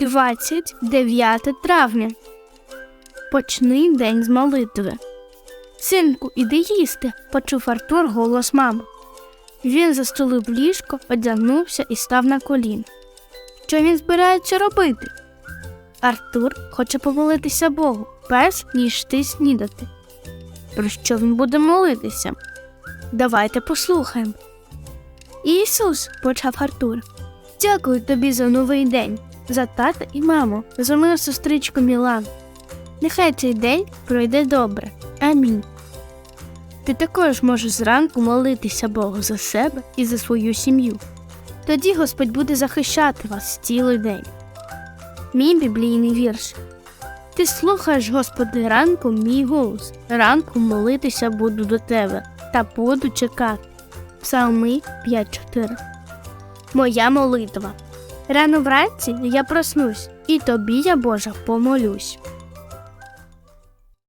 29 травня. Почни день з молитви. Синку, іди їсти, почув Артур голос мами. Він застулив ліжко, одягнувся і став на колін. Що він збирається робити? Артур хоче помолитися Богу, перш ніж йти снідати. Про що він буде молитися? Давайте послухаємо. Ісус, почав Артур, дякую тобі за новий день, за тата і маму, за мою сестричку Мілану. Нехай цей день пройде добре. Амінь. Ти також можеш зранку молитися Богу за себе і за свою сім'ю. Тоді Господь буде захищати вас цілий день. Мій біблійний вірш. Ти слухаєш, Господи, ранку мій голос. Ранку молитися буду до тебе та буду чекати. Псалми 5.4. Моя молитва. Рано вранці я проснусь, і тобі я Божа помолюсь.